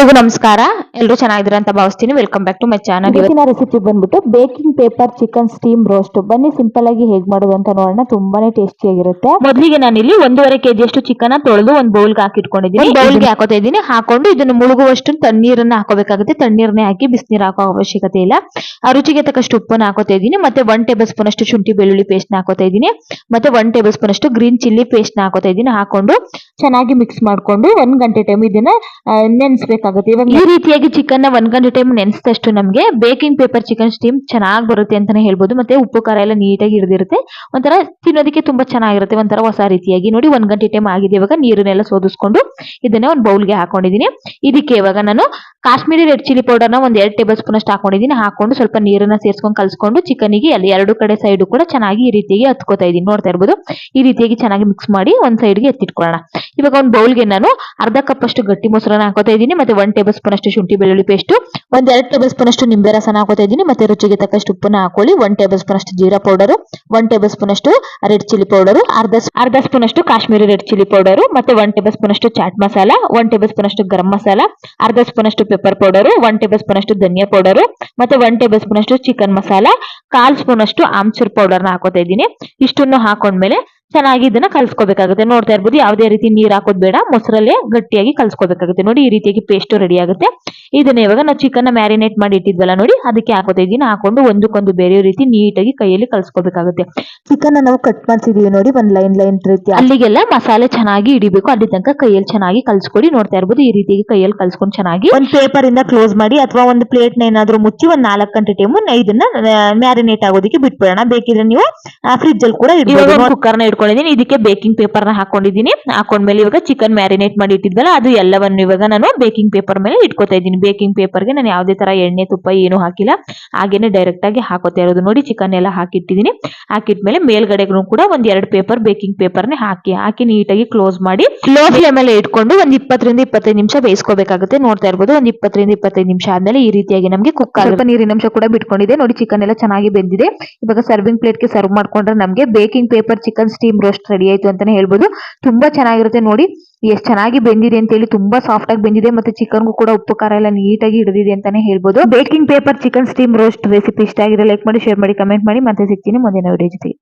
ಎಲ್ಲರಿಗೂ ನಮಸ್ಕಾರ. ಎಲ್ಲರೂ ಚೆನ್ನಾಗಿದ್ದೀರಾ ಅಂತ ಭಾವಿಸ್ತೀನಿ. Welcome back to my channel ಇವತ್ತಿನ ರೆಸಿಪಿ ಬಂದ್ಬಿಟ್ಟು baking paper chicken steam roast ಬನ್ನಿ ಸಿಂಪಲ್ ಆಗಿ ಹೇಗ್ ಮಾಡೋದು ಅಂತ ನೋಡೋಣ. ತುಂಬಾನೇ ಟೇಸ್ಟಿ ಆಗಿರುತ್ತೆ. ಮೊದಲಿಗೆ ಇಲ್ಲಿ ಒಂದೂವರೆ ಕೆಜಿ ಅಷ್ಟು ಚಿಕನ್ ತೊಳೆದು ಒಂದು ಬೌಲ್ಗೆ ಹಾಕಿಟ್ಕೊಂಡಿದ್ದೀನಿ. ಬೌಲ್ಗೆ ಹಾಕೋತಾ ಇದ್ದೀನಿ ಹಾಕೊಂಡು ಇದನ್ನು ಮುಳುಗುವಷ್ಟು ತಣ್ಣೀರನ್ನ ಹಾಕೋಬೇಕಾಗುತ್ತೆ. ತಣ್ಣೀರನ್ನೇ ಹಾಕಿ ಬಿಸಿನೀರು ಹಾಕೋ ಅವಶ್ಯಕತೆ ಇಲ್ಲ. ಆ ರುಚಿಗೆ ತಕ್ಕಷ್ಟು ಉಪ್ಪನ್ನು ಹಾಕೋತಾ ಇದ್ದೀನಿ ಮತ್ತೆ ಒನ್ ಟೇಬಲ್ ಸ್ಪೂನ್ ಅಷ್ಟು ಶುಂಠಿ ಬೆಳ್ಳುಳ್ಳಿ ಪೇಸ್ಟ್ ಹಾಕೋತಾ ಇದ್ದೀನಿ ಮತ್ತೆ ಒನ್ ಟೇಬಲ್ ಸ್ಪೂನ್ ಅಷ್ಟು ಗ್ರೀನ್ ಚಿಲ್ಲಿ ಪೇಸ್ಟ್ ಹಾಕೋತಾ ಇದ್ದೀನಿ ಹಾಕೊಂಡು ಚೆನ್ನಾಗಿ ಮಿಕ್ಸ್ ಮಾಡ್ಕೊಂಡು ಒಂದ್ ಗಂಟೆ ಟೈಮ್ ಇದನ್ನ ಆ, ನೆನೆಸ್ಬೇಕಾಗುತ್ತೆ ಇವಾಗ ಈ ರೀತಿಯಾಗಿ ಚಿಕನ್ನ ಒಂದ್ ಗಂಟೆ ಟೈಮ್ ನೆನೆಸಿದಷ್ಟು ನಮಗೆ ಬೇಕಿಂಗ್ ಪೇಪರ್ ಚಿಕನ್ ಸ್ಟೀಮ್ ಚೆನ್ನಾಗಿ ಬರುತ್ತೆ ಅಂತಾನೆ ಹೇಳ್ಬೋದು. ಮತ್ತೆ ಉಪ್ಪು, ಖಾರ ಎಲ್ಲ ನೀಟಾಗಿ ಹಿಡಿದಿರುತ್ತೆ. ಒಂಥರ ತಿನ್ನೋದಕ್ಕೆ ತುಂಬಾ ಚೆನ್ನಾಗಿರುತ್ತೆ. ಒಂಥರ ಹೊಸ ರೀತಿಯಾಗಿ ನೋಡಿ ಒಂದ್ ಗಂಟೆ ಟೈಮ್ ಆಗಿದೆ ಇವಾಗ ನೀರನ್ನೆಲ್ಲ ಸೋದಿಸ್ಕೊಂಡು ಇದನ್ನ ಒಂದು ಬೌಲ್ಗೆ ಹಾಕೊಂಡಿದ್ದೀನಿ ಇದಕ್ಕೆ ಇವಾಗ ನಾನು ಕಾಶ್ಮೀರಿ ರೆಡ್ ಚಿಲ್ಲಿ ಪೌಡರ್ನ ಒಂದ್ ಎರಡು ಟೇಬಲ್ ಸ್ಪೂನ್ ಅಷ್ಟು ಹಾಕೊಂಡಿದ್ದೀನಿ ಹಾಕೊಂಡು ಸ್ವಲ್ಪ ನೀರನ್ನ ಸೇರಿಸ್ಕೊಂಡು ಕಲ್ಸ್ಕೊಂಡು ಚಿಕನ್ಗೆ ಅಲ್ಲಿ ಎರಡು ಕಡೆ ಸೈಡ್ ಕೂಡ ಚೆನ್ನಾಗಿ ಈ ರೀತಿಯಾಗಿ ಹತ್ಕೋತಾ ಇದೀನಿ. ನೋಡ್ತಾ ಇರ್ಬೋದು. ಈ ರೀತಿಯಾಗಿ ಚೆನ್ನಾಗಿ ಮಿಕ್ಸ್ ಮಾಡಿ ಒಂದ್ ಸೈಡ್ಗೆ ಎತ್ತಿಟ್ಕೊಳ್ಳೋಣ. ಇವಾಗ ಒಂದು ಬೌಲ್ಗೆ ನಾನು ಅರ್ಧ ಕಪ್ ಅಷ್ಟು ಗಟ್ಟಿ ಮೊಸರನ್ನ ಹಾಕೋತಾ ಮತ್ತೆ ಒನ್ ಟೇಬಲ್ ಸ್ಪೂನ್ ಅಷ್ಟು ಶುಂಠಿ ಬೆಳ್ಳುಳ್ಳಿ ಪೇಸ್ಟ್ ಒಂದ್ ಎರಡು ಟೇಬಲ್ ಸ್ಪೂನ್ ಅಷ್ಟು ನಿಂಬೆ ರಸನ ಹಾಕೋತಾ ಇದ್ದೀನಿ ಮತ್ತೆ ರುಚಿಗೆ ತಕ್ಕಷ್ಟು ಉಪ್ಪನ್ನ ಹಾಕೊಳ್ಳಿ ಒನ್ ಟೇಬಲ್ ಸ್ಪೂನ್ ಅಷ್ಟು jeera powder one tablespoon ಅಷ್ಟು ರೆಡ್ ಚಿಲ್ಲಿ ಪೌಡರ್ ಅರ್ಧ ಅರ್ಧ ಸ್ಪೂನ್ ಅಷ್ಟು ಕಾಶ್ಮೀರಿ ರೆಡ್ ಚಿಲ್ಲಿ ಪೌಡರ್ ಮತ್ತೆ ಒನ್ ಟೇಬಲ್ ಸ್ಪೂನ್ ಅಷ್ಟು chaat masala one tablespoon ಅಷ್ಟು ಗರಂ ಮಸಾಲ ಅರ್ಧ ಸ್ಪೂನ್ ಅಷ್ಟು pepper powder one tablespoon ಅಷ್ಟು ಧನಿಯಾ ಪೌಡರ್ ಮತ್ತೆ ಒನ್ ಟೇಬಲ್ ಸ್ಪೂನ್ ಅಷ್ಟು ಚಿಕನ್ ಮಸಾಲ ಕಾಲ್ ಸ್ಪೂನ್ ಅಷ್ಟು ಆಮ್ಚೂರ್ ಪೌಡರ್ನ ಹಾಕೋತಾ ಇದ್ದೀನಿ ಇಷ್ಟನ್ನು ಹಾಕೊಂಡ್ಮೇಲೆ ಚೆನ್ನಾಗಿ ಇದನ್ನ ಕಲ್ಸ್ಕೋಬೇಕಾಗುತ್ತೆ. ನೋಡ್ತಾ ಇರ್ಬೋದು ಯಾವುದೇ ರೀತಿ ನೀರ್ ಹಾಕೋದ್ ಬೇಡ. ಮೊಸರಲ್ಲೇ ಗಟ್ಟಿಯಾಗಿ ಕಲ್ಸ್ಕೋಬೇಕಾಗುತ್ತೆ. ನೋಡಿ ಈ ರೀತಿಯಾಗಿ ಪೇಸ್ಟ್ ರೆಡಿ ಆಗುತ್ತೆ. ಇದನ್ನ ಇವಾಗ ನಾವು ಚಿಕನ್ ಮ್ಯಾರಿನೇಟ್ ಮಾಡಿ ಇಟ್ಟಿದ್ವಲ್ಲ ನೋಡಿ ಅದಕ್ಕೆ ಹಾಕೋತಾ ಇದೀನಿ ಹಾಕೊಂಡು ಒಂದಕ್ಕೊಂದು ಬೇರೆ ರೀತಿ ನೀಟಾಗಿ ಕೈಯಲ್ಲಿ ಕಲ್ಸ್ಕೋಬೇಕಾಗುತ್ತೆ. ಚಿಕನ್ ನಾವು ಕಟ್ ಮಾಡ್ತಿದೀವಿ ನೋಡಿ ಒಂದ್ ಲೈನ್ ಲೈನ್ ರೀತಿ. ಅಲ್ಲಿಗೆಲ್ಲ ಮಸಾಲೆ ಚೆನ್ನಾಗಿ ಹಿಡಿಬೇಕು. ಅಲ್ಲಿ ತನಕ ಕೈಯಲ್ಲಿ ಚೆನ್ನಾಗಿ ಕಲ್ಸ್ಕೊಡಿ. ನೋಡ್ತಾ ಇರ್ಬೋದು ಈ ರೀತಿಯಾಗಿ ಕೈಯಲ್ಲಿ ಕಲ್ಸ್ಕೊಂಡು ಚೆನ್ನಾಗಿ ಒಂದ್ ಪೇಪರ್ ಇಂದ ಕ್ಲೋಸ್ ಮಾಡಿ ಅಥವಾ ಒಂದು ಪ್ಲೇಟ್ನ ಏನಾದ್ರು ಮುಚ್ಚಿ ಒಂದ್ ನಾಲ್ಕು ಗಂಟೆ ಟೈಮ್ ಇದನ್ನ ಮ್ಯಾರಿನೇಟ್ ಆಗೋದಕ್ಕೆ ಬಿಟ್ಬಿಡೋಣ. ಬೇಕಿದ್ರೆ ನೀವು ಫ್ರಿಜ್ ಅಲ್ಲಿ ಕೂಡ ಇಡಬಹುದು ಕುಕ್ಕರ್ನ ಇಟ್ಕೊಂಡಿದ್ದೀನಿ. ಇದಕ್ಕೆ ಬೇಕಿಂಗ್ ಪೇಪರ್ನ ಹಾಕೊಂಡಿದ್ದೀನಿ. ಹಾಕೊಂಡ್ಮೇಲೆ ಇವಾಗ ಚಿಕನ್ ಮ್ಯಾರಿನೇಟ್ ಮಾಡಿ ಇಟ್ಟಿದ್ವಲ್ಲ, ಅದು ಎಲ್ಲವನ್ನು ಇವಾಗ ನಾನು ಬೇಕಿಂಗ್ ಪೇಪರ್ ಮೇಲೆ ಇಟ್ಕೋತಾ ಇದ್ದೀನಿ. ಬೇಕಿಂಗ್ ಪೇಪರ್ಗೆ ನಾನು ಯಾವುದೇ ತರ ಎಣ್ಣೆ, ತುಪ್ಪ ಏನು ಹಾಕಿಲ್ಲ. ಹಾಗೇನೆ ಡೈರೆಕ್ಟ್ ಆಗಿ ಹಾಕೋತಾ ಇರೋದು ನೋಡಿ ಚಿಕನ್ ಎಲ್ಲ ಹಾಕಿಟ್ಟಿದ್ದೀನಿ. ಹಾಕಿಟ್ಮೇಲೆ ಮೇಲ್ಗಡೆಗೂ ಕೂಡ ಒಂದ್ ಎರಡು ಪೇಪರ್ ಬೇಕಿಂಗ್ ಪೇಪರ್ನೇ ಹಾಕಿ ಹಾಕಿ ನೀಟಾಗಿ ಕ್ಲೋಸ್ ಮಾಡಿ ಲೋ ಫ್ಲೇಮ್ ಅಲ್ಲಿ ಇಟ್ಕೊಂಡು ಒಂದ್ ಇಪ್ಪತ್ತರಿಂದ ಇಪ್ಪತ್ತೈದು ನಿಮಿಷ ಬೇಯಿಸ್ಕೋಬೇಕಾಗುತ್ತೆ. ನೋಡ್ತಾ ಇರ್ಬೋದು, ಒಂದ್ ಇಪ್ಪತ್ತರಿಂದ ಇಪ್ಪತ್ತೈದು ನಿಮಿಷ ಆದ್ಮೇಲೆ ಈ ರೀತಿಯಾಗಿ ನಮಗೆ ಕುಕ್ ಸ್ವಲ್ಪ ನೀರಿನ ಅಂಶ ಕೂಡ ಬಿಟ್ಕೊಂಡಿದೆ. ನೋಡಿ ಚಿಕನ್ ಎಲ್ಲ ಚೆನ್ನಾಗಿ ಬೆಂದಿದೆ. ಇವಾಗ ಸರ್ವಿಂಗ್ ಪ್ಲೇಟ್ಗೆ ಸರ್ವ್ ಮಾಡ್ಕೊಂಡ್ರೆ ನಮಗೆ baking paper chicken steam roast ready ಆಯ್ತು ಅಂತಾನೆ ಹೇಳ್ಬೋದು. ತುಂಬಾ ಚೆನ್ನಾಗಿರುತ್ತೆ ನೋಡಿ. ಎಷ್ಟು ಚೆನ್ನಾಗಿ ಬೆಂದಿದೆ ಅಂತ ಹೇಳಿ ತುಂಬಾ ಸಾಫ್ಟ್ ಆಗಿ ಬೆಂದಿದೆ ಮತ್ತೆ ಚಿಕನ್ಗೂ ಕೂಡ ಉಪ್ಪು, ಖಾರ ಎಲ್ಲ ನೀಟಾಗಿ ಹಿಡಿದಿದೆ ಅಂತಾನೆ ಹೇಳ್ಬೋದು. Baking paper chicken steam roast recipe ಇಷ್ಟ ಆಗಿದೆ ಲೈಕ್ ಮಾಡಿ ಶೇರ್ ಮಾಡಿ ಕಮೆಂಟ್ ಮಾಡಿ. ಮತ್ತೆ ಸಿಗ್ತೀನಿ ಮುಂದಿನ ವಿಡಿಯೋ ಜೊತೆಗೆ.